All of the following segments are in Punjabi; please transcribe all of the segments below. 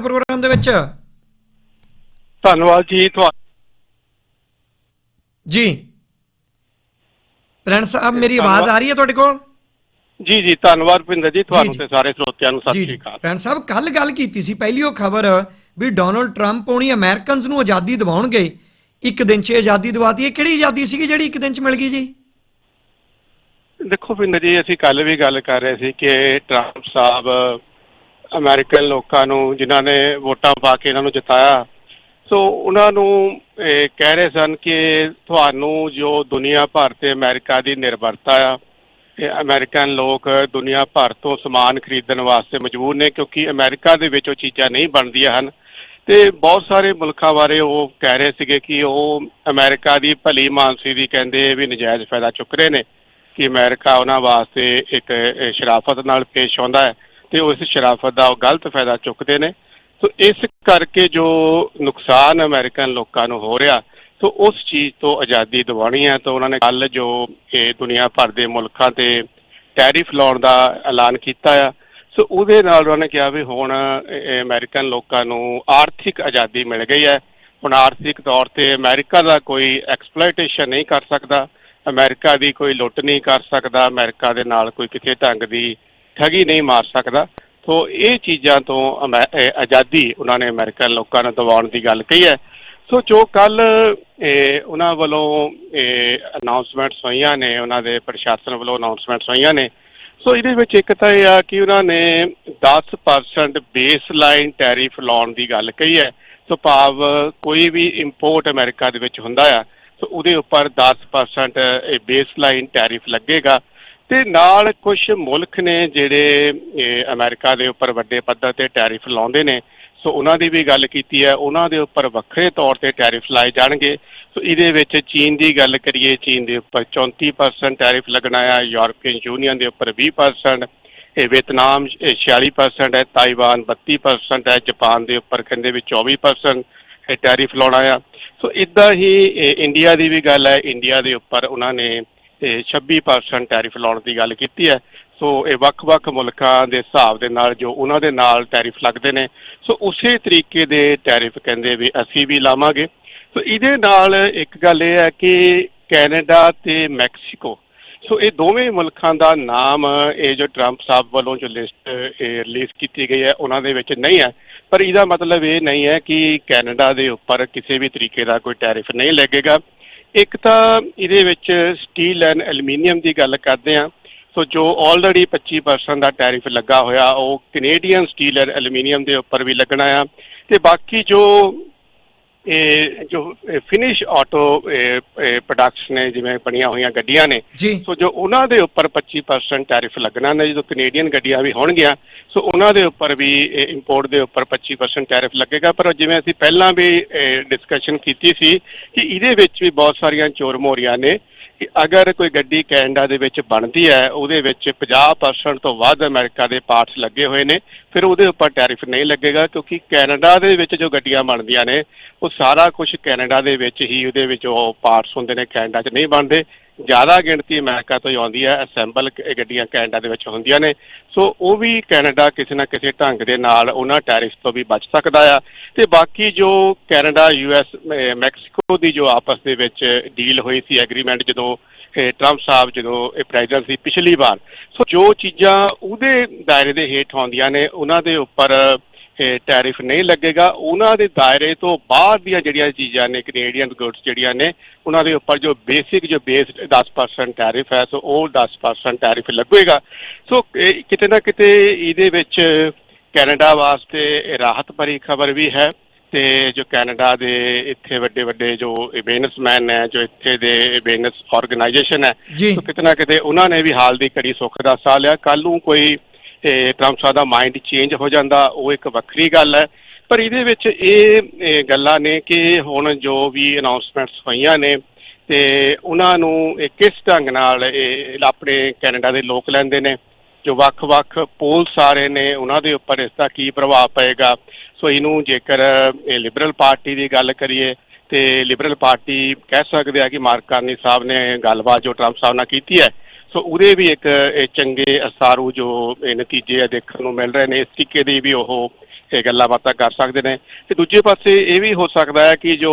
ਪ੍ਰੋਗਰਾਮ ਦੇ ਵਿੱਚ? ਧੰਨਵਾਦ ਜੀ ਤੁਹਾਨੂੰ ਜੀ। ਪ੍ਰੈਣ ਸਾਹਿਬ ਮੇਰੀ ਆਵਾਜ਼ ਆ ਰਹੀ ਹੈ ਤੁਹਾਡੇ ਕੋਲ? ਜੀ ਜੀ ਧੰਨਵਾਦ ਭਿੰਦਰ ਜੀ ਤੁਹਾਨੂੰ। ਤੇ ਸਾਰੇ ਸਰੋਤਿਆਂ ਨੂੰ ਸਤਿ ਸ਼੍ਰੀ ਜੀ। ਅਕਾਲ। ਪ੍ਰੈਣ ਸਾਹਿਬ ਕੱਲ ਗੱਲ ਕੀਤੀ ਸੀ ਪਹਿਲੀ ਉਹ ਖਬਰ ਵੀ ਡੋਨਲਡ ਟਰੰਪ ਹੋਣੀ ਅਮਰੀਕਨਸ ਨੂੰ ਆਜ਼ਾਦੀ ਦਿਵਾਉਣਗੇ। ਇੱਕ ਦਿਨ 'ਚ ਆਜ਼ਾਦੀ ਦਿਵਾਤੀ ਇਹ ਕਿਹੜੀ ਆਜ਼ਾਦੀ ਸੀਗੀ ਜਿਹੜੀ ਇੱਕ ਦਿਨ 'ਚ ਮਿਲ ਗਈ ਜੀ? ਦੇਖੋ ਭਿੰਦਰ ਜੀ ਅਸੀਂ ਕੱਲ ਵੀ ਗੱਲ ਕਰ ਰਹੇ ਸੀ ਕਿ ਟਰੰਪ ਸਾਹਿਬ ਅਮਰੀਕਨ ਲੋਕਾਂ ਨੂੰ, ਜਿਨ੍ਹਾਂ ਨੇ ਵੋਟਾਂ ਪਾ ਕੇ ਇਹਨਾਂ ਨੂੰ ਜਿਤਾਇਆ। ਸੋ ਉਹਨਾਂ ਨੂੰ ਕਹਿ ਰਹੇ ਸਨ ਕਿ ਤੁਹਾਨੂੰ ਜੋ ਦੁਨੀਆ ਭਰ ਤੇ ਅਮਰੀਕਾ ਦੀ ਨਿਰਭਰਤਾ ਆ, ਇਹ ਅਮਰੀਕਨ ਲੋਕ ਦੁਨੀਆ ਭਰ ਤੋਂ ਸਮਾਨ ਖਰੀਦਣ ਵਾਸਤੇ ਮਜਬੂਰ ਨੇ, ਕਿਉਂਕਿ ਅਮਰੀਕਾ ਦੇ ਵਿੱਚ ਉਹ ਚੀਜ਼ਾਂ ਨਹੀਂ ਬਣਦੀਆਂ ਹਨ। ਤੇ ਬਹੁਤ ਸਾਰੇ ਮੁਲਕਾਂ ਬਾਰੇ ਉਹ ਕਹਿ ਰਹੇ ਸੀਗੇ ਕਿ ਉਹ ਅਮਰੀਕਾ ਦੀ ਭਲੀ ਮਾਨਸੀ ਦੀ ਕਹਿੰਦੇ ਵੀ ਨਜਾਇਜ਼ ਫਾਇਦਾ ਚੁੱਕ ਰਹੇ ਨੇ ਕਿ ਅਮਰੀਕਾ ਉਹਨਾਂ ਵਾਸਤੇ ਇੱਕ ਸ਼ਰਾਫਤ ਨਾਲ ਪੇਸ਼ ਆਉਂਦਾ ਹੈ। ਤੇ ਉਸ ਸ਼ਰਾਫਤ ਦਾ ਉਹ ਗਲਤ ਫਾਇਦਾ ਚੁੱਕਦੇ ਨੇ। ਸੋ ਇਸ ਕਰਕੇ ਜੋ ਨੁਕਸਾਨ ਅਮਰੀਕਨ ਲੋਕਾਂ ਨੂੰ ਹੋ ਰਿਹਾ, ਸੋ ਉਸ ਚੀਜ਼ ਤੋਂ ਆਜ਼ਾਦੀ ਦਿਵਾਉਣੀ ਹੈ। ਤਾਂ ਉਹਨਾਂ ਨੇ ਕੱਲ ਜੋ ਇਹ ਦੁਨੀਆ ਭਰ ਦੇ ਮੁਲਕਾਂ ਤੇ ਟੈਰਿਫ ਲਾਉਣ ਦਾ ਐਲਾਨ ਕੀਤਾ ਆ, ਸੋ ਉਹਦੇ ਨਾਲ ਉਹਨਾਂ ਨੇ ਕਿਹਾ ਵੀ ਹੁਣ ਇਹ ਅਮਰੀਕਨ ਲੋਕਾਂ ਨੂੰ ਆਰਥਿਕ ਆਜ਼ਾਦੀ ਮਿਲ ਗਈ ਹੈ। ਹੁਣ ਆਰਥਿਕ ਤੌਰ ਤੇ ਅਮਰੀਕਾ ਦਾ ਕੋਈ ਐਕਸਪਲੋਇਟੇਸ਼ਨ ਨਹੀਂ ਕਰ ਸਕਦਾ। ਅਮਰੀਕਾ ਦੀ ਕੋਈ ਲੁੱਟ ਨਹੀਂ ਕਰ ਸਕਦਾ। ਅਮਰੀਕਾ ਦੇ ਨਾਲ ਕੋਈ ਕਿਸੇ ਢੰਗ ਦੀ ਠੱਗੀ ਨਹੀਂ ਮਾਰ ਸਕਦਾ। ਸੋ ਇਹ ਚੀਜ਼ਾਂ ਤੋਂ ਅਮੈ- ਆਜ਼ਾਦੀ ਉਹਨਾਂ ਨੇ ਅਮਰੀਕਨ ਲੋਕਾਂ ਨੂੰ ਦਿਵਾਉਣ ਦੀ ਗੱਲ ਕਹੀ ਹੈ। ਸੋ ਜੋ ਕੱਲ ਉਹਨਾਂ ਵੱਲੋਂ ਅਨਾਉਂਸਮੈਂਟਸ ਹੋਈਆਂ ਨੇ, ਉਹਨਾਂ ਦੇ ਪ੍ਰਸ਼ਾਸਨ ਵੱਲੋਂ ਅਨਾਉਂਸਮੈਂਟਸ ਹੋਈਆਂ ਨੇ। ਸੋ ਇਹਦੇ ਵਿੱਚ ਇੱਕ ਤਾਂ ਇਹ ਆ ਕਿ ਉਹਨਾਂ ਨੇ 10% ਬੇਸਲਾਈਨ ਟੈਰਿਫ ਲਾਉਣ ਦੀ ਗੱਲ ਕਹੀ ਹੈ। ਸੋ ਭਾਵ ਕੋਈ ਵੀ ਇੰਪੋਰਟ ਅਮਰੀਕਾ ਦੇ ਵਿੱਚ ਹੁੰਦਾ ਆ, ਸੋ ਉਹਦੇ ਉੱਪਰ 10% ਇਹ ਬੇਸ ਲਾਈਨ ਟੈਰਿਫ ਲੱਗੇਗਾ। ਤੇ ਨਾਲ ਕੁਝ ਮੁਲਕ ਨੇ ਜਿਹੜੇ, ਇਹ, ਅਮਰੀਕਾ ਦੇ ਉੱਪਰ ਵੱਡੇ ਪੱਧਰ ਤੇ ਟੈਰਿਫ ਲਾਉਂਦੇ ਨੇ, ਸੋ ਉਹਨਾਂ ਦੀ ਵੀ ਗੱਲ ਕੀਤੀ ਹੈ, ਉਹਨਾਂ ਦੇ ਉੱਪਰ ਵੱਖਰੇ ਤੌਰ ਤੇ ਟੈਰਿਫ ਲਾਏ ਜਾਣਗੇ। ਸੋ ਇਹਦੇ ਵਿੱਚ ਚੀਨ ਦੀ ਗੱਲ ਕਰੀਏ, ਚੀਨ ਦੇ ਉੱਪਰ 34% ਟੈਰਿਫ ਲੱਗਣਾ ਹੈ ਯੂਰਪੀਅਨ ਯੂਨੀਅਨ ਦੇ ਉੱਪਰ 20% ਇਹ ਵੀਅਤਨਾਮ, ਇਹ 46% ਹੈ, ਤਾਈਵਾਨ 32% ਹੈ, ਜਾਪਾਨ ਦੇ ਉੱਪਰ ਕਹਿੰਦੇ ਵੀ 24% ਇਹ ਟੈਰਿਫ ਲਾਉਣਾ ਆ। ਸੋ ਇਦਾਂ ਹੀ, ਇਹ ਇੰਡੀਆ ਦੀ ਵੀ ਗੱਲ ਹੈ, ਇੰਡੀਆ ਦੇ ਉੱਪਰ ਉਹਨਾਂ ਨੇ ਇਹ 26% ਟੈਰਿਫ ਲਾਉਣ ਦੀ ਗੱਲ ਕੀਤੀ ਹੈ। ਸੋ ਇਹ ਵੱਖ-ਵੱਖ ਮੁਲਕਾਂ ਦੇ ਹਿਸਾਬ ਦੇ ਨਾਲ ਜੋ ਉਹਨਾਂ ਦੇ ਨਾਲ ਟੈਰਿਫ ਲੱਗਦੇ ਨੇ, ਸੋ ਉਸੇ ਤਰੀਕੇ ਦੇ ਟੈਰਿਫ ਕਹਿੰਦੇ ਵੀ ਅਸੀਂ ਵੀ ਲਾਵਾਂਗੇ। ਸੋ ਇਹਦੇ ਨਾਲ ਇੱਕ ਗੱਲ ਇਹ ਹੈ ਕਿ ਕੈਨੇਡਾ ਤੇ ਮੈਕਸੀਕੋ, ਸੋ ਇਹ ਦੋਵੇਂ ਮੁਲਕਾਂ ਦਾ ਨਾਮ ਇਹ ਜੋ ਟਰੰਪ ਸਾਹਿਬ ਵੱਲੋਂ ਜੋ ਲਿਸਟ ਰਿਲੀਜ਼ ਕੀਤੀ ਗਈ ਹੈ, ਉਹਨਾਂ ਦੇ ਵਿੱਚ ਨਹੀਂ ਹੈ। ਪਰ ਇਹਦਾ ਮਤਲਬ ਇਹ ਨਹੀਂ ਹੈ ਕਿ ਕੈਨੇਡਾ ਦੇ ਉੱਪਰ ਕਿਸੇ ਵੀ ਤਰੀਕੇ ਦਾ ਕੋਈ ਟੈਰਿਫ ਨਹੀਂ ਲੱਗੇਗਾ। ਇੱਕ ਤਾਂ ਇਹਦੇ ਵਿੱਚ ਸਟੀਲ ਐਂਡ ਐਲੂਮੀਨੀਅਮ ਦੀ ਗੱਲ ਕਰਦੇ ਆ ਸੋ ਜੋ ਆਲਰੇਡੀ 25% ਦਾ ਟੈਰਿਫ ਲੱਗਾ ਹੋਇਆ ਉਹ ਕੈਨੇਡੀਅਨ ਸਟੀਲ ਐਂਡ ਐਲੂਮੀਨੀਅਮ ਦੇ ਉੱਪਰ ਵੀ ਲੱਗਣਾ ਆ। ਤੇ ਬਾਕੀ ਜੋ ਇਹ ਜੋ ਫਿਨਿਸ਼ ਆਟੋ ਪ੍ਰੋਡਕਟਸ ਨੇ ਜਿਵੇਂ ਬਣੀਆਂ ਹੋਈਆਂ ਗੱਡੀਆਂ ਨੇ ਸੋ ਜੋ ਉਹਨਾਂ ਦੇ ਉੱਪਰ 25% ਟੈਰਿਫ ਲੱਗਣਾ ਨੇ ਜਦੋਂ ਕੈਨੇਡੀਅਨ ਗੱਡੀਆਂ ਵੀ ਹੋਣਗੀਆਂ ਸੋ ਉਹਨਾਂ ਦੇ ਉੱਪਰ ਵੀ ਇੰਪੋਰਟ ਦੇ ਉੱਪਰ 25% ਟੈਰਿਫ ਲੱਗੇਗਾ। ਪਰ ਜਿਵੇਂ ਅਸੀਂ ਪਹਿਲਾਂ ਵੀ ਡਿਸਕਸ਼ਨ ਕੀਤੀ ਸੀ ਕਿ ਇਹਦੇ ਵਿੱਚ ਵੀ ਬਹੁਤ ਸਾਰੀਆਂ ਚੋਰ ਮੋਰੀਆਂ ਨੇ ਕਿ ਅਗਰ ਕੋਈ ਗੱਡੀ ਕੈਨੇਡਾ ਦੇ ਵਿੱਚ ਬਣਦੀ ਹੈ, ਉਹਦੇ ਵਿੱਚ 50% ਤੋਂ ਵੱਧ ਅਮਰੀਕਾ ਦੇ ਪਾਰਟਸ ਲੱਗੇ ਹੋਏ ਨੇ, ਫਿਰ ਉਹਦੇ ਉੱਪਰ ਟੈਰਿਫ ਨਹੀਂ ਲੱਗੇਗਾ, ਕਿਉਂਕਿ ਕੈਨੇਡਾ ਦੇ ਵਿੱਚ ਜੋ ਗੱਡੀਆਂ ਬਣਦੀਆਂ ਨੇ, ਉਹ ਸਾਰਾ ਕੁਝ ਕੈਨੇਡਾ ਦੇ ਵਿੱਚ ਹੀ ਉਹਦੇ ਵਿੱਚ ਉਹ ਪਾਰਟਸ ਹੁੰਦੇ ਨੇ, ਕੈਨੇਡਾ 'ਚ ਨਹੀਂ ਬਣਦੇ। ਜ਼ਿਆਦਾ ਗਿਣਤੀ ਅਮਰੀਕਾ ਤੋਂ ਹੀ ਆਉਂਦੀ ਹੈ ਅਸੈਂਬਲ ਗੱਡੀਆਂ ਕੈਨੇਡਾ ਦੇ ਵਿੱਚ ਹੁੰਦੀਆਂ ਨੇ। ਸੋ ਉਹ ਵੀ ਕੈਨੇਡਾ ਕਿਸੇ ਨਾ ਕਿਸੇ ਢੰਗ ਦੇ ਨਾਲ ਉਹਨਾਂ ਟੈਰਿਫ ਤੋਂ ਵੀ ਬਚ ਸਕਦਾ ਆ। ਤੇ ਬਾਕੀ ਜੋ ਕੈਨੇਡਾ ਯੂਐਸ ਮੈਕਸੀਕੋ ਦੀ ਜੋ ਆਪਸ ਦੇ ਵਿੱਚ ਡੀਲ ਹੋਈ ਸੀ, ਐਗਰੀਮੈਂਟ ਜਦੋਂ ਟਰੰਪ ਸਾਹਿਬ ਜਦੋਂ ਇਹ ਪ੍ਰੈਜ਼ੀਡੈਂਟ ਸੀ ਪਿਛਲੀ ਵਾਰ। ਸੋ ਜੋ ਚੀਜ਼ਾਂ ਉਹਦੇ ਦਾਇਰੇ ਦੇ ਹੇਠ ਆਉਂਦੀਆਂ ਨੇ, ਉਹਨਾਂ ਦੇ ਉੱਪਰ ਟੈਰਿਫ ਨਹੀਂ ਲੱਗੇਗਾ। ਉਹਨਾਂ ਦੇ ਦਾਇਰੇ ਤੋਂ ਬਾਹਰ ਦੀਆਂ ਜਿਹੜੀਆਂ ਚੀਜ਼ਾਂ ਨੇ ਕੈਨੇਡੀਅਨ ਗੁੱਡਸ ਜਿਹੜੀਆਂ ਨੇ ਉਹਨਾਂ ਦੇ ਉੱਪਰ ਜੋ ਬੇਸਿਕ ਜੋ ਬੇਸ 10% ਟੈਰਿਫ ਹੈ ਸੋ ਉਹ 10% ਟੈਰਿਫ ਲੱਗੇਗਾ। ਸੋ ਕਿਤੇ ਨਾ ਕਿਤੇ ਇਹਦੇ ਵਿੱਚ ਕੈਨੇਡਾ ਵਾਸਤੇ ਰਾਹਤ ਭਰੀ ਖਬਰ ਵੀ ਹੈ ਤੇ ਜੋ ਕੈਨੇਡਾ ਦੇ ਇੱਥੇ ਵੱਡੇ ਵੱਡੇ ਜੋ ਬਿਜ਼ਨਸਮੈਨ ਹੈ ਜੋ ਇੱਥੇ ਦੇ ਬਿਜ਼ਨਸ ਆਰਗੇਨਾਈਜੇਸ਼ਨ ਹੈ ਸੋ ਕਿਤੇ ਨਾ ਕਿਤੇ ਉਹਨਾਂ ਨੇ ਵੀ ਹਾਲ ਦੀ ਘੜੀ ਸੁੱਖ ਦਾ ਸਾਹ ਲਿਆ। ਕੱਲ ਨੂੰ ਕੋਈ ਇਹ ਟਰੰਪ ਸਾਹਿਬ ਦਾ ਮਾਈਂਡ ਚੇਂਜ ਹੋ ਜਾਂਦਾ, ਉਹ ਇੱਕ ਵੱਖਰੀ ਗੱਲ ਹੈ। ਪਰ ਇਹਦੇ ਵਿੱਚ ਇਹ ਗੱਲਾਂ ਨੇ ਕਿ ਹੁਣ ਜੋ ਵੀ ਅਨਾਉਂਸਮੈਂਟਸ ਹੋਈਆਂ ਨੇ ਤੇ ਉਹਨਾਂ ਨੂੰ ਇਹ ਕਿਸ ਢੰਗ ਨਾਲ ਇਹ ਆਪਣੇ ਕੈਨੇਡਾ ਦੇ ਲੋਕ ਲੈਂਦੇ ਨੇ, ਜੋ ਵੱਖ-ਵੱਖ ਪੋਲਸ ਆ ਰਹੇ ਨੇ, ਉਹਨਾਂ ਦੇ ਉੱਪਰ ਇਸ ਦਾ ਕੀ ਪ੍ਰਭਾਵ ਪਏਗਾ। ਸੋ ਇਹਨੂੰ ਜੇਕਰ ਇਹ ਲਿਬਰਲ ਪਾਰਟੀ ਦੀ ਗੱਲ ਕਰੀਏ, ਤੇ ਲਿਬਰਲ ਪਾਰਟੀ ਕਹਿ ਸਕਦੇ ਆ ਕਿ ਮਾਰਕ ਕਾਰਨੀ ਸਾਹਿਬ ਨੇ ਗੱਲਬਾਤ ਜੋ ਟਰੰਪ ਸਾਹਿਬ ਨਾਲ ਕੀਤੀ ਹੈ ਸੋ ਉਹਦੇ ਵੀ ਇੱਕ ਇਹ ਚੰਗੇ ਅਸਾਰੂ ਜੋ ਇਹ ਨਤੀਜੇ ਆ ਦੇਖਣ ਨੂੰ ਮਿਲ ਰਹੇ ਨੇ, ਇਸ ਤਰੀਕੇ ਦੀ ਵੀ ਉਹ ਇਹ ਗੱਲਾਂ ਬਾਤਾਂ ਕਰ ਸਕਦੇ ਨੇ। ਤੇ ਦੂਜੇ ਪਾਸੇ ਇਹ ਵੀ ਹੋ ਸਕਦਾ ਹੈ ਕਿ ਜੋ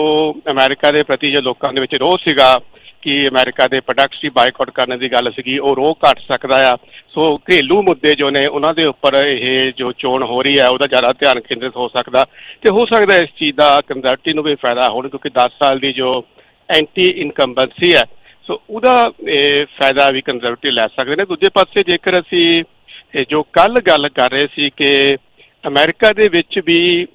ਅਮਰੀਕਾ ਦੇ ਪ੍ਰਤੀ ਜੋ ਲੋਕਾਂ ਦੇ ਵਿੱਚ ਰੋਹ ਸੀਗਾ ਕਿ ਅਮਰੀਕਾ ਦੇ ਪ੍ਰੋਡਕਟਸ ਦੀ ਬਾਈਕਾਟ ਕਰਨ ਦੀ ਗੱਲ ਸੀਗੀ, ਉਹ ਰੋਹ ਘਟ ਸਕਦਾ ਆ। ਸੋ ਘਰੇਲੂ ਮੁੱਦੇ ਜੋ ਨੇ, ਉਹਨਾਂ ਦੇ ਉੱਪਰ ਇਹ ਜੋ ਚੋਣ ਹੋ ਰਹੀ ਹੈ ਉਹਦਾ ਜ਼ਿਆਦਾ ਧਿਆਨ ਕੇਂਦਰਿਤ ਹੋ ਸਕਦਾ। ਤੇ ਹੋ ਸਕਦਾ ਇਸ ਚੀਜ਼ ਦਾ ਕੰਜ਼ਰਵੇਟਿਵ ਨੂੰ ਵੀ ਫਾਇਦਾ ਹੋਣ, ਕਿਉਂਕਿ 10 ਸਾਲ ਦੀ ਜੋ ਐਂਟੀ ਇਨਕੰਬੈਂਸੀ ਹੈ ਸੋ ਉਹਦਾ, ਇਹ, ਫਾਇਦਾ ਵੀ ਕੰਜ਼ਰਵੇਟਿਵ ਲੈ ਸਕਦੇ ਨੇ। ਦੂਜੇ ਪਾਸੇ ਜੇਕਰ ਅਸੀਂ, ਇਹ, ਜੋ ਕੱਲ ਗੱਲ ਕਰ ਰਹੇ ਸੀ ਕਿ ਅਮਰੀਕਾ ਦੇ ਵਿੱਚ ਵੀ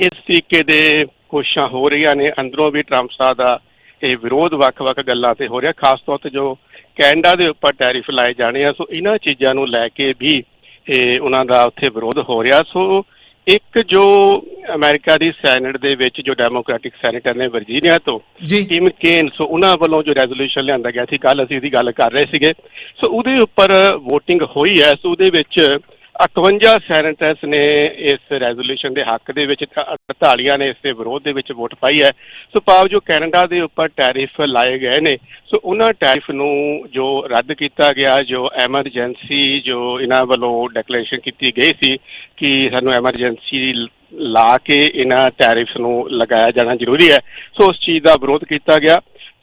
ਇਸ ਤਰੀਕੇ ਦੇ ਕੋਸ਼ਿਸ਼ਾਂ ਹੋ ਰਹੀਆਂ ਨੇ, ਅੰਦਰੋਂ ਵੀ ਟਰੰਪ ਸਾਹਿਬ ਦਾ ਇਹ ਵਿਰੋਧ ਵੱਖ-ਵੱਖ ਗੱਲਾਂ ਤੇ ਹੋ ਰਿਹਾ, ਖਾਸ ਤੌਰ ਤੇ ਜੋ ਕੈਨੇਡਾ ਦੇ ਉੱਪਰ ਟੈਰਿਫ ਲਾਏ ਜਾਣੇ ਆ। ਸੋ, ਇਹਨਾਂ ਚੀਜ਼ਾਂ ਨੂੰ ਲੈ ਕੇ ਵੀ ਇਹ, ਉਹਨਾਂ ਦਾ ਉੱਥੇ ਵਿਰੋਧ ਹੋ ਰਿਹਾ। ਸੋ ਇੱਕ ਜੋ ਅਮਰੀਕਾ ਦੀ ਸੈਨੇਟ ਦੇ ਵਿੱਚ ਜੋ ਡੈਮੋਕ੍ਰੈਟਿਕ ਸੈਨੇਟਰ ਨੇ ਵਰਜੀਨੀਆ ਤੋਂ ਟੀਮ ਕੇਨ ਸੋ ਉਹਨਾਂ ਵੱਲੋਂ ਜੋ ਰੈਜ਼ੋਲੂਸ਼ਨ ਲਿਆਂਦਾ ਗਿਆ ਸੀ ਕੱਲ ਅਸੀਂ ਇਹਦੀ ਗੱਲ ਕਰ ਰਹੇ ਸੀਗੇ। ਸੋ ਉਹਦੇ ਉੱਪਰ VOTING ਹੋਈ ਹੈ ਸੋ ਉਹਦੇ ਵਿੱਚ 58 ਸੈਨੇਟਰਸ ਨੇ ਇਸ ਰੈਜ਼ੋਲੂਸ਼ਨ ਦੇ ਹੱਕ ਦੇ ਵਿੱਚ ਤਾਂ 48 ਨੇ ਇਸ ਦੇ ਵਿਰੋਧ ਦੇ ਵਿੱਚ ਵੋਟ ਪਾਈ ਹੈ। ਸੋ ਭਾਵ ਜੋ ਕੈਨੇਡਾ ਦੇ ਉੱਪਰ ਟੈਰਿਫ ਲਾਏ ਗਏ ਨੇ, ਸੋ ਉਹਨਾਂ ਟੈਰਿਫ ਨੂੰ ਜੋ ਰੱਦ ਕੀਤਾ ਗਿਆ, ਜੋ ਐਮਰਜੈਂਸੀ, ਜੋ ਇਹਨਾਂ ਵੱਲੋਂ ਡੈਕਲੇਰੇਸ਼ਨ ਕੀਤੀ ਗਈ ਸੀ ਕਿ ਸਾਨੂੰ ਐਮਰਜੈਂਸੀ ਲਾ ਕੇ ਇਹਨਾਂ ਟੈਰਿਫਸ ਨੂੰ ਲਗਾਇਆ ਜਾਣਾ ਜ਼ਰੂਰੀ ਹੈ, ਸੋ ਉਸ ਚੀਜ਼ ਦਾ ਵਿਰੋਧ ਕੀਤਾ ਗਿਆ।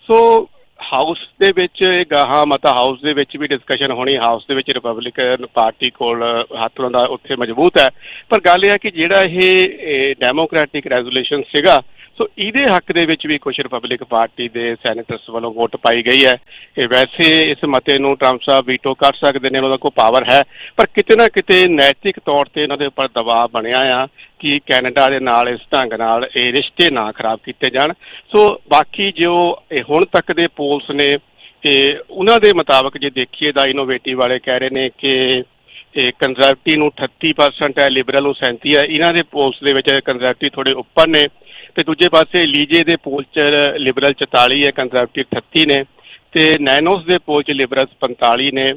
ਸੋ ਹਾਊਸ ਦੇ ਵਿੱਚ ਇਹ ਗਾਹਾਂ ਮਤਾ ਹਾਊਸ ਦੇ ਵਿੱਚ ਵੀ ਡਿਸਕਸ਼ਨ ਹੋਣੀ, ਹਾਊਸ ਦੇ ਵਿੱਚ ਰਿਪਬਲਿਕਨ ਪਾਰਟੀ ਕੋਲ ਹੱਥ ਉਹਨਾਂ ਉੱਥੇ ਮਜ਼ਬੂਤ ਹੈ। ਪਰ ਗੱਲ ਇਹ ਹੈ ਕਿ ਜਿਹੜਾ ਇਹ ਡੈਮੋਕ੍ਰੈਟਿਕ ਰੈਜ਼ੋਲੂਸ਼ਨ ਸੀਗਾ ਸੋ ਇਹਦੇ ਹੱਕ ਦੇ ਵਿੱਚ ਵੀ ਕੁਝ ਰਿਪਬਲਿਕ ਪਾਰਟੀ ਦੇ ਸੈਨੇਟਰਸ ਵੱਲੋਂ ਵੋਟ ਪਾਈ ਗਈ ਹੈ। ਇਹ ਵੈਸੇ ਇਸ ਮਤੇ ਨੂੰ ਟਰੰਪ ਸਾਹਿਬ ਵੀਟੋ ਕਰ ਸਕਦੇ ਨੇ ਉਹਨਾਂ ਦਾ ਕੋਈ ਪਾਵਰ ਹੈ। ਪਰ ਕਿਤੇ ਨਾ ਕਿਤੇ ਨੈਤਿਕ ਤੌਰ ਤੇ ਇਹਨਾਂ ਦੇ ਉੱਪਰ ਦਬਾਅ ਬਣਿਆ ਆ ਕਿ ਕੈਨੇਡਾ ਦੇ ਨਾਲ ਇਸ ਢੰਗ ਨਾਲ ਇਹ ਰਿਸ਼ਤੇ ਨਾ ਖਰਾਬ ਕੀਤੇ ਜਾਣ। ਸੋ ਬਾਕੀ ਜੋ ਇਹ ਹੁਣ ਤੱਕ ਦੇ ਪੋਲਸ ਨੇ, ਤੇ ਉਹਨਾਂ ਦੇ ਮੁਤਾਬਕ ਜੇ ਦੇਖੀਏ ਦਾ ਇਨੋਵੇਟਿਵ ਵਾਲੇ ਕਹਿ ਰਹੇ ਨੇ ਕਿ ਇਹ ਕੰਜ਼ਰਵੇਟਿਵ ਨੂੰ 38% ਹੈ ਲਿਬਰਲ ਨੂੰ 37 ਹੈ। ਇਹਨਾਂ ਦੇ ਪੋਲਸ ਦੇ ਵਿੱਚ ਕੰਜ਼ਰਵੇਟਿਵ ਥੋੜੇ ਉੱਪਰ ਨੇ। ਤੇ ਦੂਜੇ ਪਾਸੇ ਲੀਜੇ ਦੇ ਪੋਲ 'ਚ ਲਿਬਰਲ 44 ਹੈ ਕੰਜ਼ਰਵੇਟਿਵ 38 ਨੇ ਤੇ ਨੈਨੋਸ ਦੇ ਪੋਲ 'ਚ ਲਿਬਰਲ 45 ਨੇ,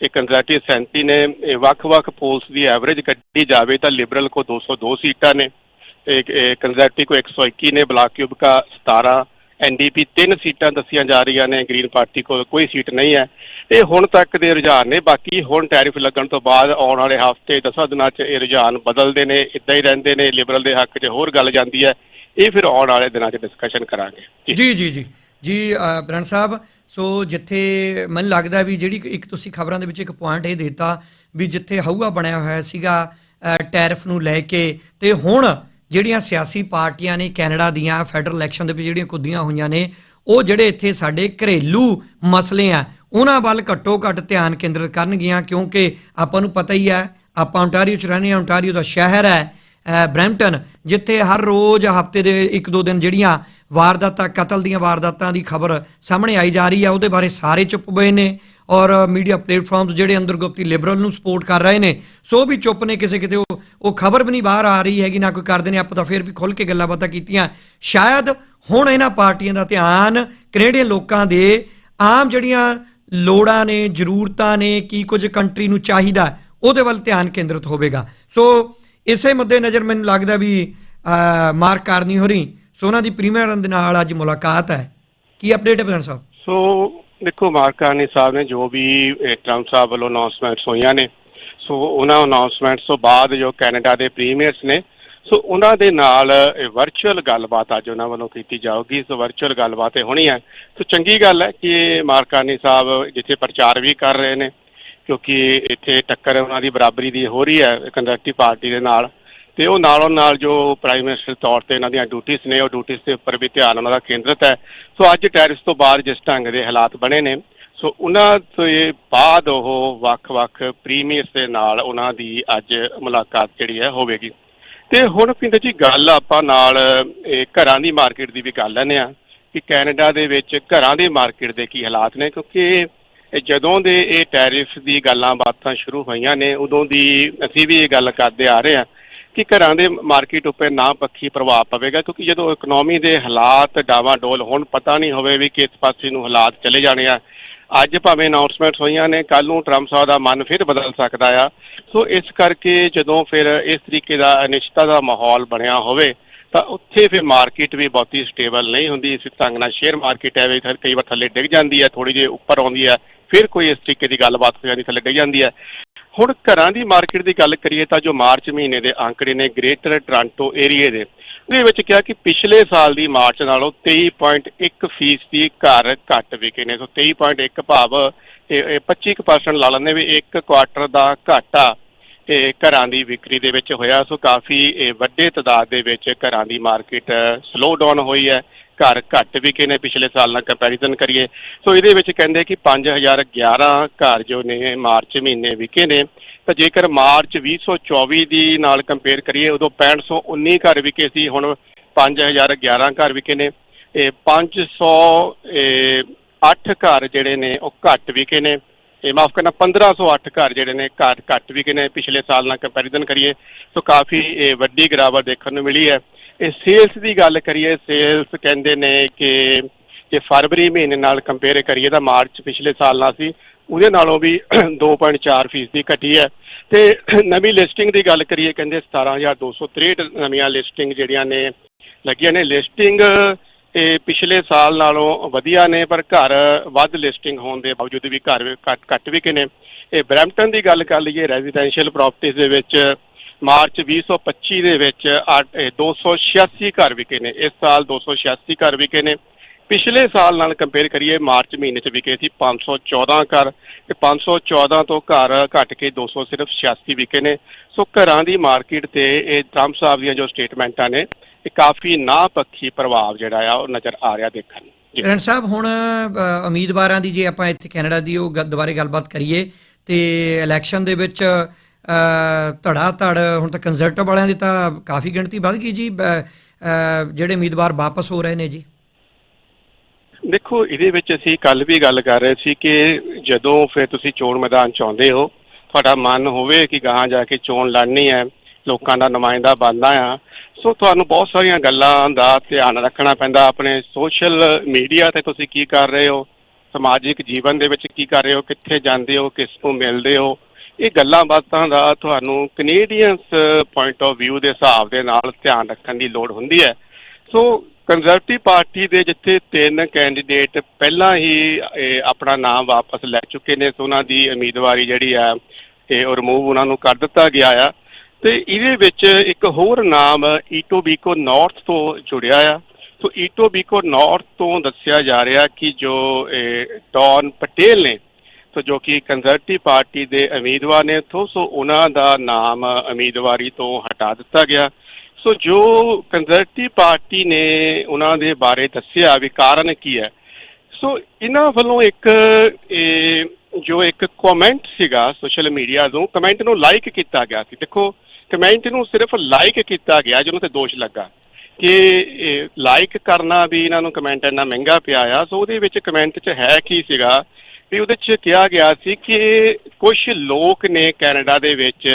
ਇਹ ਕੰਜ਼ਰਵੇਟਿਵ 37 ਨੇ, ਇਹ ਵੱਖ-ਵੱਖ ਪੋਲਸ ਦੀ ਐਵਰੇਜ ਕੱਢੀ ਜਾਵੇ ਤਾਂ ਲਿਬਰਲ ਕੋ 202 ਸੀਟਾਂ ਨੇ ਤੇ ਕੰਜ਼ਰਵੇਟਿਵ ਕੋ 121 ਨੇ, ਬਲਾਕ ਕਿਊਬਕਾ 17 ਐਨਡੀਪੀ ਤਿੰਨ ਸੀਟਾਂ ਦੱਸੀਆਂ ਜਾ ਰਹੀਆਂ ਨੇ, ਗ੍ਰੀਨ ਪਾਰਟੀ ਕੋਲ ਕੋਈ ਸੀਟ ਨਹੀਂ ਹੈ। ਇਹ ਹੁਣ ਤੱਕ ਦੇ ਰੁਝਾਨ ਨੇ, ਬਾਕੀ ਹੁਣ ਟੈਰਿਫ ਲੱਗਣ ਤੋਂ ਬਾਅਦ ਆਉਣ ਵਾਲੇ ਹਫ਼ਤੇ 10 ਦਿਨਾਂ 'ਚ ਇਹ ਰੁਝਾਨ ਬਦਲਦੇ ਨੇ ਇਦਾਂ ਹੀ ਰਹਿੰਦੇ ਨੇ, ਲਿਬਰਲ ਦੇ ਹੱਕ 'ਚ ਹੋਰ ਗੱਲ ਜਾਂਦੀ ਹੈ। ਇਹ ਫਿਰ ਆਉਣ ਵਾਲੇ ਦਿਨਾਂ 'ਚ ਡਿਸਕਸ਼ਨ ਕਰਾਂਗੇ। ਜੀ। ਜੀ ਜੀ ਜੀ। ਜੀ ਬ੍ਰਣ ਸਾਹਿਬ ਸੋ ਜਿੱਥੇ ਮੈਨੂੰ ਲੱਗਦਾ ਵੀ ਜਿਹੜੀ ਇੱਕ ਤੁਸੀਂ ਖਬਰਾਂ ਦੇ ਵਿੱਚ ਇੱਕ ਪੁਆਇੰਟ ਇਹ ਦਿੱਤਾ ਵੀ ਜਿੱਥੇ ਹਊਆ ਬਣਿਆ ਹੋਇਆ ਸੀਗਾ ਅ, ਟੈਰਿਫ ਨੂੰ ਲੈ ਕੇ ਤੇ ਹੁਣ ਜਿਹੜੀਆਂ ਸਿਆਸੀ ਪਾਰਟੀਆਂ ਨੇ ਕੈਨੇਡਾ ਦੀਆਂ ਫੈਡਰਲ ਇਲੈਕਸ਼ਨ ਦੇ ਵਿੱਚ ਜਿਹੜੀਆਂ ਕੁੱਦੀਆਂ ਹੋਈਆਂ ਨੇ ਉਹ ਜਿਹੜੇ ਇੱਥੇ ਸਾਡੇ ਘਰੇਲੂ ਮਸਲੇ ਆ ਉਹਨਾਂ ਵੱਲ ਘੱਟੋ ਘੱਟ ਧਿਆਨ ਕੇਂਦਰਿਤ ਕਰਨਗੀਆਂ ਕਿਉਂਕਿ ਆਪਾਂ ਨੂੰ ਪਤਾ ਹੀ ਹੈ ਆਪਾਂ ਓਨਟਾਰੀਓ ਚ ਰਹਿੰਦੇ ਹਾਂ ਓਨਟਾਰੀਓ ਦਾ ਸ਼ਹਿਰ ਹੈ ਬਰੈਂਪਟਨ, ਜਿੱਥੇ ਹਰ ਰੋਜ਼ ਹਫ਼ਤੇ ਦੇ ਇੱਕ ਦੋ ਦਿਨ ਜਿਹੜੀਆਂ ਵਾਰਦਾਤਾਂ, ਕਤਲ ਦੀਆਂ ਵਾਰਦਾਤਾਂ ਦੀ ਖਬਰ ਸਾਹਮਣੇ ਆਈ ਜਾ ਰਹੀ ਹੈ ਉਹਦੇ ਬਾਰੇ ਸਾਰੇ ਚੁੱਪ ਹੋਏ ਨੇ ਔਰ ਮੀਡੀਆ ਪਲੇਟਫਾਰਮਸ ਜਿਹੜੇ ਅੰਦਰ ਗੁਪਤੀ ਲਿਬਰਲ ਨੂੰ ਸਪੋਰਟ ਕਰ ਰਹੇ ਨੇ, ਸੋ ਵੀ ਚੁੱਪ ਨੇ ਕਿਸੇ ਕਿਤੇ, ਉਹ ਉਹ ਖਬਰ ਵੀ ਨਹੀਂ ਬਾਹਰ ਆ ਰਹੀ ਹੈਗੀ, ਨਾ ਕੋਈ ਕਰਦੇ ਨੇ, ਆਪਾਂ ਤਾਂ ਫਿਰ ਵੀ ਖੁੱਲ ਕੇ ਗੱਲਾਂ ਬਾਤਾਂ ਕੀਤੀਆਂ। ਸ਼ਾਇਦ ਹੁਣ ਇਹਨਾਂ ਪਾਰਟੀਆਂ ਦਾ ਧਿਆਨ ਕੈਨੇਡੀਅਨ ਲੋਕਾਂ ਦੇ ਆਮ ਜਿਹੜੀਆਂ ਲੋੜਾਂ ਨੇ, ਜ਼ਰੂਰਤਾਂ ਨੇ, ਕੀ ਕੁਝ ਕੰਟਰੀ ਨੂੰ ਚਾਹੀਦਾ, ਉਹਦੇ ਵੱਲ ਧਿਆਨ ਕੇਂਦਰਿਤ ਹੋਵੇਗਾ। ਸੋ ਇਸੇ ਮੱਦੇ ਨਜ਼ਰ ਮੈਨੂੰ ਲੱਗਦਾ ਵੀ ਮਾਰਕ ਕਾਰਨੀ ਹੋਰੀ ਸੋ ਉਹਨਾਂ ਦੀ ਪ੍ਰੀਮੀਅਰ ਦੇ ਨਾਲ ਅੱਜ ਮੁਲਾਕਾਤ ਹੈ। ਕੀ ਅਪਡੇਟ ਹੈ ਪ੍ਰਧਾਨ ਸਾਹਿਬ? ਸੋ, ਦੇਖੋ ਮਾਰਕਾਨੀ ਸਾਹਿਬ ਨੇ ਜੋ ਵੀ ਟਰੰਪ ਸਾਹਿਬ ਵੱਲੋਂ ਅਨਾਉਂਸਮੈਂਟਸ ਹੋਈਆਂ ਨੇ, ਸੋ ਉਹਨਾਂ ਅਨਾਉਂਸਮੈਂਟਸ ਤੋਂ ਬਾਅਦ ਜੋ ਕੈਨੇਡਾ ਦੇ ਪ੍ਰੀਮੀਅਰਸ ਨੇ, ਸੋ ਉਹਨਾਂ ਦੇ ਨਾਲ ਵਰਚੁਅਲ ਗੱਲਬਾਤ ਅੱਜ ਉਹਨਾਂ ਵੱਲੋਂ ਕੀਤੀ ਜਾਊਗੀ। ਸੋ ਵਰਚੁਅਲ ਗੱਲਬਾਤ ਇਹ ਹੋਣੀ ਹੈ। ਸੋ ਚੰਗੀ ਗੱਲ ਹੈ ਕਿ ਮਾਰਕਾਨੀ ਸਾਹਿਬ ਜਿੱਥੇ ਪ੍ਰਚਾਰ ਵੀ ਕਰ ਰਹੇ ਨੇ। ਕਿਉਂਕਿ ਇੱਥੇ ਟੱਕਰ ਉਹਨਾਂ ਦੀ ਬਰਾਬਰੀ ਦੀ ਹੋ ਰਹੀ ਹੈ, ਕੰਜ਼ਰਵੇਟਿਵ ਪਾਰਟੀ ਦੇ ਨਾਲ। ਤੇ ਉਹ ਨਾਲੋਂ ਨਾਲ ਜੋ ਪ੍ਰਾਈਮ ਮਿਨਿਸਟਰ ਤੌਰ ਤੇ ਇਹਨਾਂ ਦੀਆਂ ਡਿਊਟੀਆਂ ਨੇ, ਉਹ ਡਿਊਟੀਆਂ ਦੇ ਉੱਪਰ ਵੀ ਧਿਆਨ ਉਹਨਾਂ ਦਾ ਕੇਂਦਰਿਤ ਹੈ। ਸੋ ਅੱਜ ਟੈਰਿਸ ਤੋਂ ਬਾਅਦ ਜਿਸ ਢੰਗ ਦੇ ਹਾਲਾਤ ਬਣੇ ਨੇ, ਸੋ ਉਹਨਾਂ ਤੋਂ ਇਹ ਬਾਅਦ ਉਹ ਵੱਖ-ਵੱਖ ਪ੍ਰੀਮੀਅਰਸ ਦੇ ਨਾਲ ਉਹਨਾਂ ਦੀ ਅੱਜ ਮੁਲਾਕਾਤ ਜਿਹੜੀ ਹੈ ਹੋਵੇਗੀ। ਤੇ ਹੁਣ ਪਿੰਡ ਜੀ ਗੱਲ ਆਪਾਂ ਨਾਲ, ਇਹ ਘਰਾਂ ਦੀ ਮਾਰਕੀਟ ਦੀ ਵੀ ਕਰ ਲੈਂਦੇ ਆ ਕਿ ਕੈਨੇਡਾ ਦੇ ਵਿੱਚ ਘਰਾਂ ਦੀ ਮਾਰਕੀਟ ਦੇ ਕੀ ਹਾਲਾਤ ਨੇ, ਕਿਉਂਕਿ ਜਦੋਂ ਦੇ ਇਹ ਟੈਰਿਫ ਦੀ ਗੱਲਾਂ ਬਾਤਾਂ ਸ਼ੁਰੂ ਹੋਈਆਂ ਨੇ, ਉਦੋਂ ਦੀ ਅਸੀਂ ਵੀ ਇਹ ਗੱਲ ਕਰਦੇ ਆ ਰਹੇ ਹਾਂ ਕਿ ਘਰਾਂ ਦੇ ਮਾਰਕੀਟ ਉੱਪਰ ਨਾ ਪੱਖੀ ਪ੍ਰਭਾਵ ਪਵੇਗਾ, ਕਿਉਂਕਿ ਜਦੋਂ ਇਕਨੋਮੀ ਦੇ ਹਾਲਾਤ ਡਾਵਾਡੋਲ ਹੁਣ, ਪਤਾ ਨਹੀਂ ਹੋਵੇ ਵੀ ਕਿਸ ਪਾਸੇ ਨੂੰ ਹਾਲਾਤ ਚਲੇ ਜਾਣੇ ਆ। ਅੱਜ ਭਾਵੇਂ ਅਨਾਉਂਸਮੈਂਟਸ ਹੋਈਆਂ ਨੇ ਕੱਲ ਨੂੰ ਟਰੰਪ ਸਾਹਿਬ ਦਾ ਮਨ ਫਿਰ ਬਦਲ ਸਕਦਾ ਆ। ਸੋ ਇਸ ਕਰਕੇ ਜਦੋਂ ਫਿਰ ਇਸ ਤਰੀਕੇ ਦਾ ਅਨਿਸ਼ਚਿਤਤਾ ਦਾ ਮਾਹੌਲ ਬਣਿਆ ਹੋਵੇ, ਤਾਂ ਉੱਥੇ ਫਿਰ ਮਾਰਕੀਟ ਵੀ ਬਹੁਤੀ ਸਟੇਬਲ ਨਹੀਂ ਹੁੰਦੀ। ਇਸ ਢੰਗ ਨਾਲ ਸ਼ੇਅਰ ਮਾਰਕੀਟ ਹੈ ਵੀ ਥ- ਕਈ ਵਾਰ ਥੱਲੇ ਡਿੱਗ ਜਾਂਦੀ ਹੈ ਥੋੜੀ ਜਿਹੀ ਉੱਪਰ ਆਉਂਦੀ ਹੈ ਫਿਰ ਕੋਈ ਇਸ ਤਰੀਕੇ ਦੀ ਗੱਲਬਾਤ ਹੋ ਜਾਂਦੀ ਥੱਲੇ ਡਿੱਗ ਜਾਂਦੀ ਹੈ। ਹੁਣ ਘਰਾਂ ਦੀ ਮਾਰਕੀਟ ਦੀ ਗੱਲ ਕਰੀਏ ਤਾਂ ਜੋ ਮਾਰਚ ਮਹੀਨੇ ਦੇ ਅੰਕੜੇ ਨੇ ਗ੍ਰੇਟਰ ਟੋਰਾਂਟੋ ਏਰੀਏ ਦੇ ਉਹਦੇ ਵਿੱਚ ਕਿਹਾ ਕਿ ਪਿਛਲੇ ਸਾਲ ਦੀ ਮਾਰਚ ਨਾਲੋਂ 23.1 ਫੀਸਦੀ ਘਰ ਘੱਟ ਵਿਕੇ ਨੇ। ਸੋ 23.1 ਭਾਵ ਇਹ ਇਹ 25% ਲਾ ਲੈਂਦੇ ਵੀ ਇੱਕ ਕੁਆਟਰ ਦਾ ਘਾਟਾ ਇਹ ਘਰਾਂ ਦੀ ਵਿਕਰੀ ਦੇ ਵਿੱਚ ਹੋਇਆ। ਸੋ ਕਾਫੀ ਇਹ ਵੱਡੇ ਤਦਾਦ ਦੇ ਵਿੱਚ ਘਰਾਂ ਦੀ ਮਾਰਕੀਟ ਸਲੋ ਡਾਊਨ ਹੋਈ ਹੈ। ਘਰ ਘੱਟ ਵਿਕੇ ਨੇ ਪਿਛਲੇ ਸਾਲ ਨਾਲ ਕੰਪੈਰੀਜ਼ਨ ਕਰੀਏ? ਸੋ ਇਹਦੇ ਵਿੱਚ ਕਹਿੰਦੇ ਕਿ 5011 ਘਰ ਜੋ ਨੇ, ਮਾਰਚ ਮਹੀਨੇ ਵਿਕੇ ਨੇ। ਤਾਂ ਜੇਕਰ ਮਾਰਚ 2024 ਦੀ ਨਾਲ ਕੰਪੇਅਰ ਕਰੀਏ, ਉਦੋਂ 6519 ਘਰ ਵਿਕੇ ਸੀ, ਹੁਣ 5011 ਘਰ ਵਿਕੇ ਨੇ। ਇਹ 508 ਘਰ ਜਿਹੜੇ ਨੇ, ਉਹ ਘੱਟ ਵਿਕੇ ਨੇ। ਇਹ ਮਾਫ ਕਰਨਾ 1508 ਘਰ ਜਿਹੜੇ ਨੇ, ਘੱਟ ਘੱਟ ਵਿਕੇ ਨੇ, ਪਿਛਲੇ ਸਾਲ ਨਾਲ ਕੰਪੈਰੀਜ਼ਨ ਕਰੀਏ। ਸੋ ਕਾਫੀ ਇਹ ਵੱਡੀ ਗਿਰਾਵਟ ਦੇਖਣ ਨੂੰ ਮਿਲੀ ਹੈ। ਇਹ ਸੇਲਸ ਦੀ ਗੱਲ ਕਰੀਏ ਸੇਲਸ ਕਹਿੰਦੇ ਨੇ ਕਿ ਜੇ ਫਰਵਰੀ ਮਹੀਨੇ ਨਾਲ ਕੰਪੇਅਰ ਕਰੀਏ ਤਾਂ ਮਾਰਚ ਪਿਛਲੇ ਸਾਲ ਨਾਲ ਸੀ, ਉਹਦੇ ਨਾਲੋਂ ਵੀ 2.4 ਫੀਸਦੀ ਘਟੀ ਹੈ। ਤੇ ਨਵੀਂ ਲਿਸਟਿੰਗ ਦੀ ਗੱਲ ਕਰੀਏ, ਕਹਿੰਦੇ 17263 ਨਵੀਆਂ ਲਿਸਟਿੰਗ ਜਿਹੜੀਆਂ ਨੇ, ਲੱਗੀਆਂ ਨੇ। ਲਿਸਟਿੰਗ ਇਹ ਪਿਛਲੇ ਸਾਲ ਨਾਲੋਂ ਵਧੀਆ ਨੇ, ਪਰ ਘਰ ਵੱਧ ਲਿਸਟਿੰਗ ਹੋਣ ਦੇ ਬਾਵਜੂਦ ਵੀ ਘਰ ਘੱਟ ਘੱਟ ਵੀ ਨੇ। ਇਹ ਬਰੈਂਪਟਨ ਦੀ ਗੱਲ ਕਰ ਲਈਏ ਰੈਜ਼ੀਡੈਂਸ਼ੀਅਲ ਪ੍ਰਾਪਰਟੀਆਂ ਦੇ ਵਿੱਚ ਮਾਰਚ 2025 ਦੇ ਵਿੱਚ ਅੱਠ- ਇਹ 286 ਘਰ ਵਿਕੇ ਨੇ। ਇਸ ਸਾਲ 286 ਘਰ ਵਿਕੇ ਨੇ। ਪਿਛਲੇ ਸਾਲ ਨਾਲ ਕੰਪੇਅਰ ਕਰੀਏ, ਮਾਰਚ ਮਹੀਨੇ ਚ ਵਿਕੇ ਸੀ 514 ਘਰ ਤੇ 514 ਤੋਂ ਘਰ ਘਟ ਕੇ 200 ਸਿਰਫ 86 ਵਿਕੇ ਨੇ। ਸੋ ਘਰਾਂ ਦੀ ਮਾਰਕੀਟ ਤੇ ਇਹ ਟਰੰਪ ਸਾਹਿਬ ਦੀਆਂ ਜੋ ਸਟੇਟਮੈਂਟਾਂ ਨੇ, ਇਹ ਕਾਫੀ ਨਾਪੱਖੀ ਪ੍ਰਭਾਵ ਜਿਹੜਾ ਆ, ਉਹ ਨਜ਼ਰ ਆ ਰਿਹਾ ਦੇਖਣ। ਨੂੰ ਰਣ ਸਾਹਿਬ, ਹੁਣ ਉਮੀਦਵਾਰਾਂ ਦੀ ਜੇ ਆਪਾਂ ਇੱਥੇ ਕੈਨੇਡਾ ਦੀ ਉਹ ਦੁਬਾਰੇ ਗੱਲਬਾਤ ਕਰੀਏ ਤੇ ਇਲੈਕਸ਼ਨ ਦੇ ਵਿੱਚ ਧੜਾ ਧੜ ਹੁਣ ਤਾਂ ਕੰਜ਼ਰਟਿਵ ਵਾਲਿਆਂ ਦੀ ਤਾਂ ਕਾਫੀ ਗਿਣਤੀ ਵੱਧ ਗਈ ਜੀ ਜਿਹੜੇ ਉਮੀਦਵਾਰ ਵਾਪਸ ਹੋ ਰਹੇ ਨੇ ਜੀ। ਦੇਖੋ, ਇਹਦੇ ਵਿੱਚ ਅਸੀਂ ਕੱਲ ਵੀ ਗੱਲ ਕਰ ਰਹੇ ਸੀ ਕਿ ਜਦੋਂ ਫਿਰ ਤੁਸੀਂ ਚੋਣ ਮੈਦਾਨ ਚ ਆਉਂਦੇ ਹੋ, ਤੁਹਾਡਾ ਮਨ ਹੋਵੇ ਕਿ ਗਾਹਾਂ ਜਾ ਕੇ ਚੋਣ ਲੜਨੀ ਹੈ, ਲੋਕਾਂ ਦਾ ਨੁਮਾਇੰਦਾ ਬਣਨਾ ਆ। ਸੋ ਤੁਹਾਨੂੰ ਬਹੁਤ ਸਾਰੀਆਂ ਗੱਲਾਂ ਦਾ ਧਿਆਨ ਰੱਖਣਾ ਪੈਂਦਾ। ਆਪਣੇ ਸੋਸ਼ਲ ਮੀਡੀਆ ਤੇ ਤੁਸੀਂ ਕੀ ਕਰ ਰਹੇ ਹੋ? ਸਮਾਜਿਕ ਜੀਵਨ ਦੇ ਵਿੱਚ ਕੀ ਕਰ ਰਹੇ ਹੋ? ਕਿੱਥੇ ਜਾਂਦੇ ਹੋ? ਕਿਸ ਨੂੰ ਮਿਲਦੇ ਹੋ? ਇਹ ਗੱਲਾਂ ਬਾਤਾਂ ਦਾ ਤੁਹਾਨੂੰ ਕੈਨੇਡੀਅਨਸ ਪੁਆਇੰਟ ਆਫ View ਦੇ ਹਿਸਾਬ ਦੇ ਨਾਲ ਧਿਆਨ ਰੱਖਣ ਦੀ ਲੋੜ ਹੁੰਦੀ ਹੈ। ਸੋ ਕੰਜ਼ਰਵੇਟਿਵ ਪਾਰਟੀ ਦੇ ਜਿੱਥੇ ਤਿੰਨ ਕੈਂਡੀਡੇਟ ਪਹਿਲਾਂ ਹੀ, ਇਹ, ਆਪਣਾ ਨਾਮ ਵਾਪਸ ਲੈ ਚੁੱਕੇ ਨੇ ਸੋ ਉਹਨਾਂ ਦੀ ਉਮੀਦਵਾਰੀ ਜਿਹੜੀ ਆ, ਇਹ ਰਿਮੂਵ ਉਹਨਾਂ ਨੂੰ ਕਰ ਦਿੱਤਾ ਗਿਆ ਆ। ਤੇ ਇਹਦੇ ਵਿੱਚ ਇੱਕ ਹੋਰ ਨਾਮ ਈਟੋਬੀਕੋ ਨਾਰਥ ਤੋਂ ਜੁੜਿਆ ਆ। ਸੋ ਈਟੋਬੀਕੋ ਨਾਰਥ ਤੋਂ ਦੱਸਿਆ ਜਾ ਰਿਹਾ ਕਿ ਜੋ, ਇਹ ਡੌਨ ਪਟੇਲ ਨੇ ਸੋ ਜੋ ਕਿ ਕੰਜ਼ਰਵੇਟਿਵ ਪਾਰਟੀ ਦੇ ਉਮੀਦਵਾਰ ਨੇ ਉੱਥੋਂ ਸੋ ਉਹਨਾਂ ਦਾ ਨਾਮ ਉਮੀਦਵਾਰੀ ਤੋਂ ਹਟਾ ਦਿੱਤਾ ਗਿਆ। ਸੋ ਜੋ ਕੰਜ਼ਰਵੇਟਿਵ ਪਾਰਟੀ ਨੇ ਉਹਨਾਂ ਦੇ ਬਾਰੇ ਦੱਸਿਆ ਵੀ ਕਾਰਨ ਕੀ ਹੈ, ਸੋ ਇਹਨਾਂ ਵੱਲੋਂ ਇੱਕ, ਇਹ ਜੋ ਇੱਕ ਕਮੈਂਟ ਸੀਗਾ ਸੋਸ਼ਲ ਮੀਡੀਆ ਤੋਂ ਕਮੈਂਟ ਨੂੰ ਲਾਈਕ ਕੀਤਾ ਗਿਆ ਸੀ। ਦੇਖੋ ਕਮੈਂਟ ਨੂੰ ਸਿਰਫ ਲਾਈਕ ਕੀਤਾ ਗਿਆ, ਜਿਹਨੂੰ ਤੇ ਦੋਸ਼ ਲੱਗਾ। ਕਿ ਲਾਈਕ ਕਰਨਾ ਵੀ ਇਹਨਾਂ ਨੂੰ ਕਮੈਂਟ ਇੰਨਾ ਮਹਿੰਗਾ ਪਿਆ ਆ, ਸੋ ਉਹਦੇ ਵਿੱਚ ਕਮੈਂਟ 'ਚ ਹੈ ਕੀ ਸੀਗਾ ਵੀ ਉਹਦੇ 'ਚ ਕਿਹਾ ਗਿਆ ਸੀ ਕਿ ਕੁਝ ਲੋਕ ਨੇ ਕੈਨੇਡਾ ਦੇ ਵਿੱਚ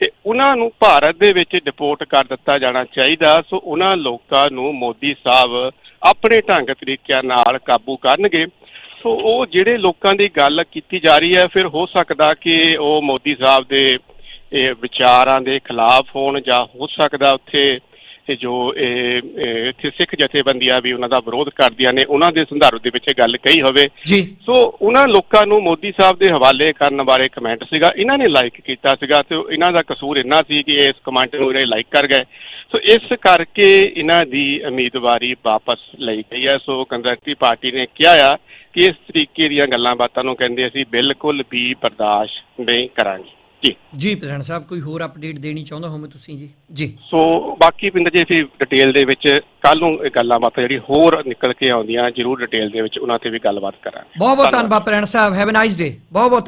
ਤੇ ਉਹਨਾਂ ਨੂੰ ਭਾਰਤ ਦੇ ਵਿੱਚ ਡਿਪੋਰਟ ਕਰ ਦਿੱਤਾ ਜਾਣਾ ਚਾਹੀਦਾ। ਸੋ ਉਹਨਾਂ ਲੋਕਾਂ ਨੂੰ ਮੋਦੀ ਸਾਹਿਬ ਆਪਣੇ ਢੰਗ ਤਰੀਕਿਆਂ ਨਾਲ ਕਾਬੂ ਕਰਨਗੇ। ਸੋ ਉਹ ਜਿਹੜੇ ਲੋਕਾਂ ਦੀ ਗੱਲ ਕੀਤੀ ਜਾ ਰਹੀ ਹੈ, ਫਿਰ ਹੋ ਸਕਦਾ ਕਿ ਉਹ ਮੋਦੀ ਸਾਹਿਬ ਦੇ ਵਿਚਾਰਾਂ ਦੇ ਖਿਲਾਫ ਹੋਣ ਜਾਂ ਹੋ ਸਕਦਾ ਉੱਥੇ ਜੋ ਇਹ ਇੱਥੇ ਸਿੱਖ ਜਥੇਬੰਦੀਆਂ ਵੀ ਉਹਨਾਂ ਦਾ ਵਿਰੋਧ ਕਰਦੀਆਂ ਨੇ ਉਹਨਾਂ ਦੇ ਸੰਦਰਭ ਦੇ ਵਿੱਚ ਇਹ ਗੱਲ ਕਹੀ ਹੋਵੇ। ਜੀ। ਸੋ ਉਹਨਾਂ ਲੋਕਾਂ ਨੂੰ ਮੋਦੀ ਸਾਹਿਬ ਦੇ ਹਵਾਲੇ ਕਰਨ ਬਾਰੇ ਕਮੈਂਟ ਸੀਗਾ ਇਹਨਾਂ ਨੇ ਲਾਈਕ ਕੀਤਾ ਸੀਗਾ ਤੇ ਇਹਨਾਂ ਦਾ ਕਸੂਰ ਇੰਨਾ ਸੀ ਕਿ ਇਸ ਕਮੈਂਟ ਨੂੰ ਇਹ ਲਾਈਕ ਕਰ ਗਏ। ਸੋ ਇਸ ਕਰਕੇ ਇਹਨਾਂ ਦੀ ਉਮੀਦਵਾਰੀ ਵਾਪਸ ਲਈ ਗਈ ਹੈ। ਸੋ ਕੰਜ਼ਰਵੇਟਿਵ ਪਾਰਟੀ ਨੇ ਕਿਹਾ ਆ ਕਿ ਇਸ ਤਰੀਕੇ ਦੀਆਂ ਗੱਲਾਂ ਬਾਤਾਂ ਨੂੰ ਕਹਿੰਦੇ ਅਸੀਂ ਬਿਲਕੁਲ ਵੀ ਬਰਦਾਸ਼ਤ ਨਹੀਂ ਕਰਾਂਗੇ। ਜੀ। ਜੀ ਪ੍ਰਧਾਨ ਸਾਹਿਬ ਕੋਈ ਹੋਰ ਅਪਡੇਟ ਦੇਣੀ ਚਾਹੁੰਦਾ ਹੋਵੇ ਤੁਸੀਂ ਜੀ? ਜੀ। ਸੋ ਬਾਕੀ ਪਿੰਡ ਜੇ ਅਸੀਂ ਡਿਟੇਲ ਦੇ ਵਿੱਚ ਕੱਲ ਨੂੰ ਇਹ ਗੱਲਾਂ ਬਾਤਾਂ ਜਿਹੜੀ ਹੋਰ ਨਿਕਲ ਕੇ ਆਉਂਦੀਆਂ ਜ਼ਰੂਰ ਡਿਟੇਲ ਦੇ ਵਿੱਚ ਉਹਨਾਂ ਤੇ ਵੀ ਗੱਲਬਾਤ ਕਰਾਂਗੇ। ਬਹੁਤ ਬਹੁਤ ਧੰਨਵਾਦ ਪ੍ਰਧਾਨ ਸਾਹਿਬ ਹੈਵ ਅ ਨਾਈਸ ਡੇ ਬਹੁਤ ਬਹੁਤ